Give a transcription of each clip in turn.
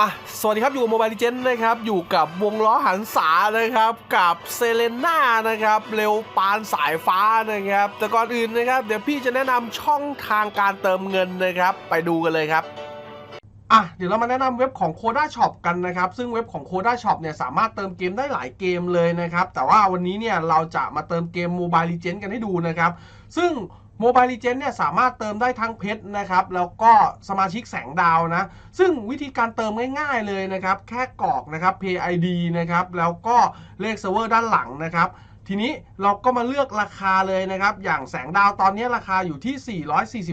อะ สวัสดีครับ อยู่กับโมบาย e ิเจนนะครับ อยู่กับวงล้อหันษานะครับ กับเซเลน่านะครับ เร็วปานสายฟ้านะครับ แต่ก่อนอื่นนะครับ เดี๋ยวพี่จะแนะนำช่องทางการเติมเงินนะครับ ไปดูกันเลยครับ อะ เดี๋ยวเรามาแนะนำเว็บของ Coda Shop กันนะครับ ซึ่งเว็บของ Coda Shop เนี่ยสามารถเติมเกมได้หลายเกมเลยนะครับ แต่ว่าวันนี้เนี่ยเราจะมาเติมเกม Mobile Legends กันให้ดูนะครับ ซึ่ง Mobile Legends เนี่ยสามารถเติมได้ทั้งเพชรนะครับ แล้วก็สมาชิกแสงดาวนะ ซึ่งวิธีการเติมง่ายๆเลยนะครับ แค่กรอกนะครับ Pay ID นะครับ แล้วก็เลขเซิร์ฟเวอร์ด้านหลังนะครับ ทีนี้เราก็มาเลือกราคาเลยนะครับ อย่างแสงดาวตอนนี้ราคาอยู่ที่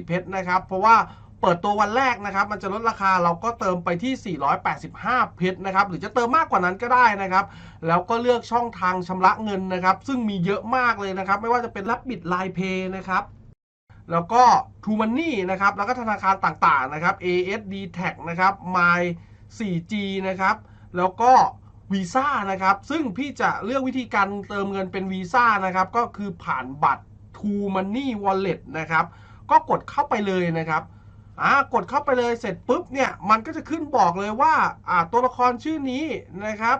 440 เพชรนะครับ เพราะว่าเปิดตัววันแรกนะครับ มันจะลดราคาเราก็เติมไปที่ 485 เพชรนะครับ หรือจะเติมมากกว่านั้นก็ได้นะครับ แล้วก็เลือกช่องทางชำระเงินนะครับ ซึ่งมีเยอะมากเลยนะครับ ไม่ว่าจะเป็นรับบิดไลน์เพย์นะครับ แล้วก็ True Money นะครับ แล้วก็ธนาคารต่างๆนะครับ ASD Tag นะครับ My 4G นะครับ แล้วก็วีซ่านะครับ ซึ่งพี่จะเลือกวิธีการเติมเงินเป็นวีซ่านะครับ ก็คือผ่านบัตร True Money Wallet นะครับ ก็กดเข้าไปเลยนะครับอ่ากดเข้าไปเลยเสร็จปุ๊บเนี่ย มันก็จะขึ้นบอกเลยว่าอ่าตัวละครชื่อนี้นะครับ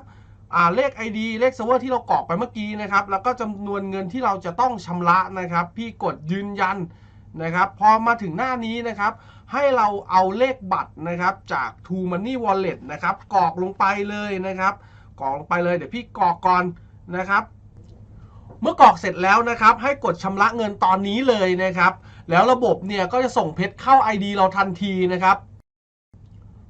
อ่าเลข ID เลขเซิร์ฟเวอร์ที่เรากรอกไปเมื่อกี้นะครับ แล้วก็จำนวนเงินที่เราจะต้องชำระนะครับ พี่กดยืนยัน นะครับ พอมาถึงหน้านี้นะครับ ให้เราเอาเลขบัตรนะครับจาก True Money Wallet นะครับกรอกลงไปเลยนะครับกรอกลงไปเลยเดี๋ยวพี่กรอกก่อนนะครับเมื่อกรอกเสร็จแล้วนะครับ ให้กดชำระเงินตอนนี้เลยนะครับ แล้วระบบเนี่ยก็จะส่งเพชรเข้า ID เราทันทีนะครับ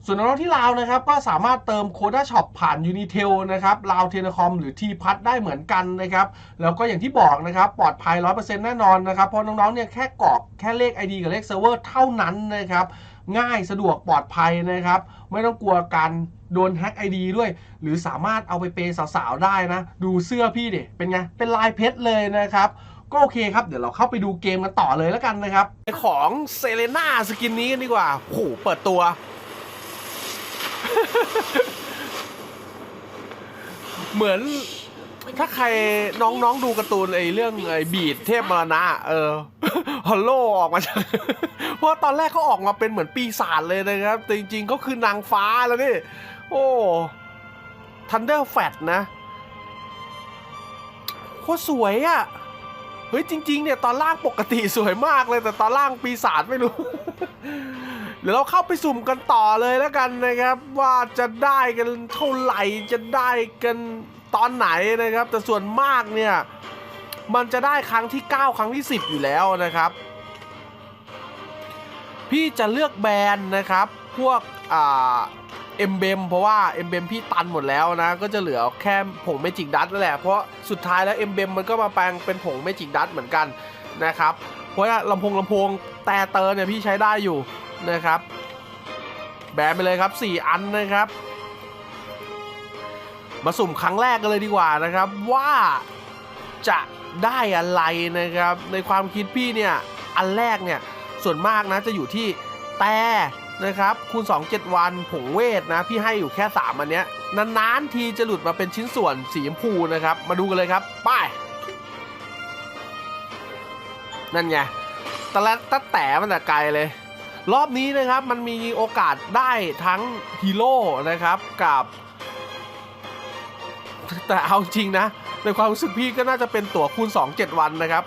ส่วนน้องที่ลาวนะครับ ก็สามารถเติม Coda Shop ผ่าน Unitel นะครับลาวเทเลคอมหรือ t พัทได้เหมือนกันนะครับ แล้วก็อย่างที่บอกนะครับ ปลอดภัย 100%แน่นอนนะครับ เพราะน้องๆเนี่ยแค่กรอกแค่เลข ID กับเลขเซิร์ฟเวอร์เท่านั้นนะครับ ง่ายสะดวกปลอดภัยนะครับ ไม่ต้องกลัวการโดนแฮ็ก ID ด้วย หรือสามารถเอาไปเปย์สาวๆได้นะ ดูเสื้อพี่ดิเป็นไงเป็นลายเพชรเลยนะครับก็โอเคครับ เดี๋ยวเราเข้าไปดูเกมกันต่อเลยแล้วกันนะครับ ของเซเลน่าสกินนี้กันดีกว่าโหเปิดตัว เหมือน ถ้าใครน้องๆดูการ์ตูนไอ้เรื่องไอ้บีดเทพมรณะ เออฮอลโลออกมาจากเพราะตอนแรกเขาออกมาเป็นเหมือนปีศาจเลยนะครับ แต่จริงๆก็คือนางฟ้าแล้วนี่ โอ้ทันเดอร์แฟตนะโคตรสวยอะ่ะ เฮ้ยจริงๆเนี่ยตอนล่างปกติสวยมากเลยแต่ตอนล่างปีศาจไม่รู้ เดี๋ยวเราเข้าไปสุ่มกันต่อเลยแล้วกันนะครับ ว่าจะได้กันเท่าไหร่จะได้กันตอนไหนนะครับ แต่ส่วนมากเนี่ยมันจะได้ครั้งที่ 9 ครั้งที่ 10 อยู่แล้วนะครับ พี่จะเลือกแบรนด์นะครับ พวกอ่า เอ็มเบมเพราะว่าเอ็มเบมพี่ตันหมดแล้วนะ ก็จะเหลือแค่ผงเมจิกดัตนั่นแหละเพราะสุดท้ายแล้วเอ็มเบมมันก็มาแปลงเป็นผงเมจิกดัตเหมือนกันนะครับเพราะว่าลำโพงลำโพงแต่เตอร์เนี่ยพี่ใช้ได้อยู่นะครับ แบนไปเลยครับ 4 อันนะครับ มาสุ่มครั้งแรกกันเลยดีกว่านะครับ ว่าจะได้อะไรนะครับ ในความคิดพี่เนี่ย อันแรกเนี่ยส่วนมากนะจะอยู่ที่แต่ นะครับคูณ2 7 วันผงเวทนะ พี่ให้อยู่แค่ 3 อันเนี้ยนานๆทีจะหลุดมาเป็นชิ้นส่วนสีชมพูนะครับ มาดูกันเลยครับไป้ายนั่นไงตะและตะแต่มันแต่ไกลเลย รอบนี้นะครับมันมีโอกาสได้ทั้งฮีโร่นะครับกับแต่เอาจริงนะ ในความรู้สึกพี่ก็น่าจะเป็นตั๋วคูณ 2 7 วันนะครับ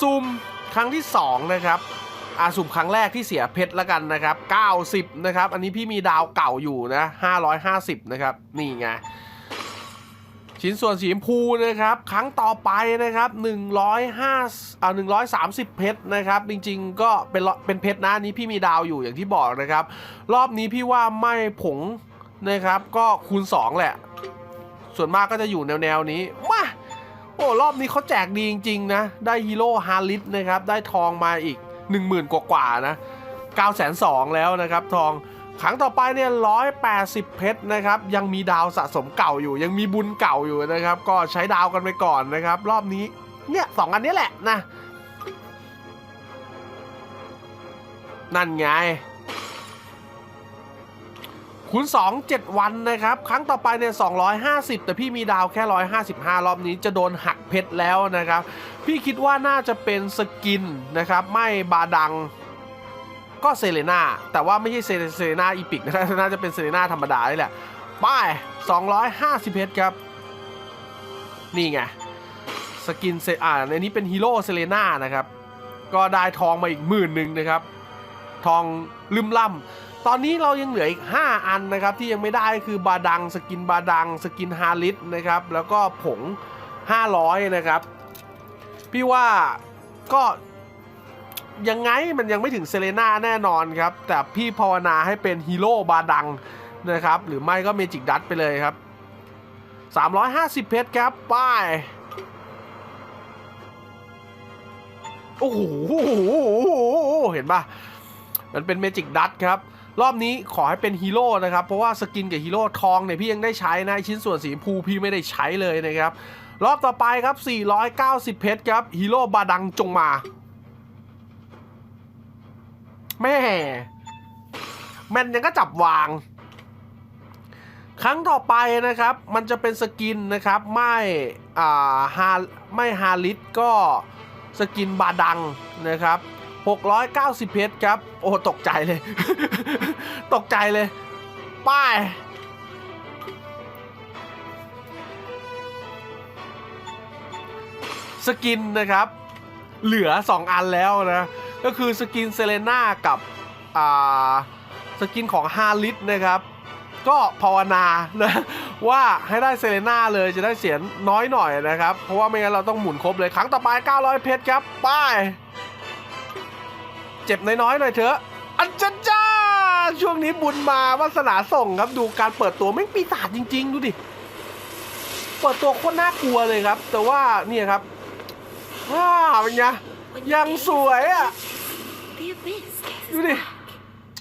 ซูมครั้งที่ 2 นะครับ อาสุ่มครั้งแรกที่เสียเพชรแล้วกันนะครับ 90 นะครับ อันนี้พี่มีดาวเก่าอยู่นะ 550 นะครับ นี่ไง ชิ้นส่วนสีชมพูนะครับ ครั้งต่อไปนะครับ105อ่า130 เพชรนะครับ จริงๆ ก็เป็นเป็นเพชรนะนนี้พี่มีดาวอยู่อย่างที่บอกนะครับ รอบนี้พี่ว่าไม่ผงนะครับ ก็คูณ 2 แหละ ส่วนมากก็จะอยู่แนวๆนี้มาโอ้รอบนี้เขาแจกดีจริงๆนะ ได้ฮีโร่ฮาริสนะครับ ได้ทองมาอีก 10,000 กว่าๆนะ9 2 0 0แล้วนะครับทองครั้งต่อไปเนี่ย180 เพชรนะครับยังมีดาวสะสมเก่าอยู่ ยังมีบุญเก่าอยู่นะครับ ก็ใช้ดาวกันไปก่อนนะครับ รอบนี้เนี่ยสองอันนี้แหละนะ นั่นไง คูณ2 7 วันนะครับ ครั้งต่อไปเนี่ย250 แต่พี่มีดาวแค่ 155 รอบนี้จะโดนหักเพชรแล้วนะครับ พี่คิดว่าน่าจะเป็นสกินนะครับ ไม่บาดังก็เซเลนาแต่ว่าไม่ใช่เซเลนาอีพิกนะน่าจะเป็นเซเลนาธรรมดานี่แหละป้าย250เพชรครับ นี่ไง สกินเซอ่าในนี้เป็นฮีโร่เซเลนานะครับ ก็ได้ทองมาอีกหมื่นหนึ่งนะครับ ทองลืมล่ำ ตอนนี้เรายังเหลืออีก 5 อันนะครับที่ยังไม่ได้คือบาดังสกินบาดัง สกินฮาริสนะครับแล้วก็ผง 500 นะครับ พี่ว่าก็ยังไงมันยังไม่ถึงเซเลนาแน่นอนครับ แต่พี่ภาวนาให้เป็นฮีโร่บาดังนะครับ หรือไม่ก็เมจิกดัตไปเลยครับ 350 เพชรครับป้ายโอ้โหเห็นปะมันเป็นเมจิกดัตครับ รอบนี้ขอให้เป็นฮีโร่นะครับ เพราะว่าสกินกับฮีโร่ทองเนี่ยพี่ยังได้ใช้นะ ชิ้นส่วนสีพูพี่ไม่ได้ใช้เลยนะครับ รอบต่อไปครับ 490 เพชรครับฮีโร่บาดังจงมา แม่แมนยังก็จับวาง ครั้งต่อไปนะครับ มันจะเป็นสกินนะครับ ไม่อ่าฮาไม่ฮาริสก็สกินบาดังนะครับ 690 เพชรครับ โอ้ตกใจเลย ตกใจเลย ป้ายสกินนะครับ เหลือ 2 อันแล้วนะ ก็คือสกินเซเลน่ากับอ่าสกินของฮาริสนะครับ ก็ภาวนานะว่าให้ได้เซเลน่าเลยจะได้เสียน้อยหน่อยนะครับ เพราะว่าไม่งั้นเราต้องหมุนครบเลยครั้งต่อไป 900 เพชรครับป้าย เจ็บน้อยๆหน่อยเถอะอันจ้าจ้าช่วงนี้บุญมาวาสนาส่งครับดูการเปิดตัวไม่ปีศาจจริง ๆ ดูดิ เปิดตัวโคตรน่ากลัวเลยครับ แต่ว่าเนี่ยครับว้าวเป็นไงยังสวยอะ The abyss Du gazes det. back.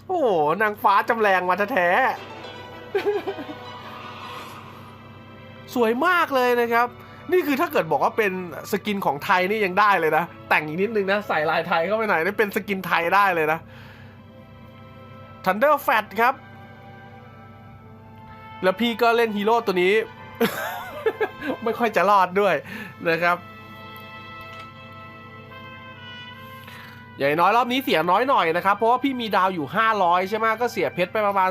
โอ้โหนางฟ้าจำแรงมาแท้ๆสวยมากเลยนะครับ นี่คือถ้าเกิดบอกว่าเป็นสกินของไทยนี่ยังได้เลยนะ แต่งอีกนิดนึงนะ ใส่ลายไทยเข้าไปหน่อยนี่เป็นสกินไทยได้เลยนะ Thunder Fat ครับ แล้วพี่ก็เล่นฮีโร่ตัวนี้ ไม่ค่อยจะรอดด้วยนะครับอย่างน้อยรอบนี้เสียน้อยหน่อยนะครับ เพราะว่าพี่มีดาวอยู่ 500 ใช่ไหมก็เสียเพชรไปประมาณ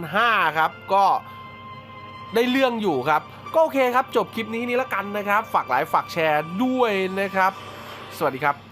2,500 ครับ ก็ได้เรื่องอยู่ครับ ก็โอเคครับจบคลิปนี้นี่แล้วกันนะครับ ฝากไลค์ฝากแชร์ด้วยนะครับ สวัสดีครับ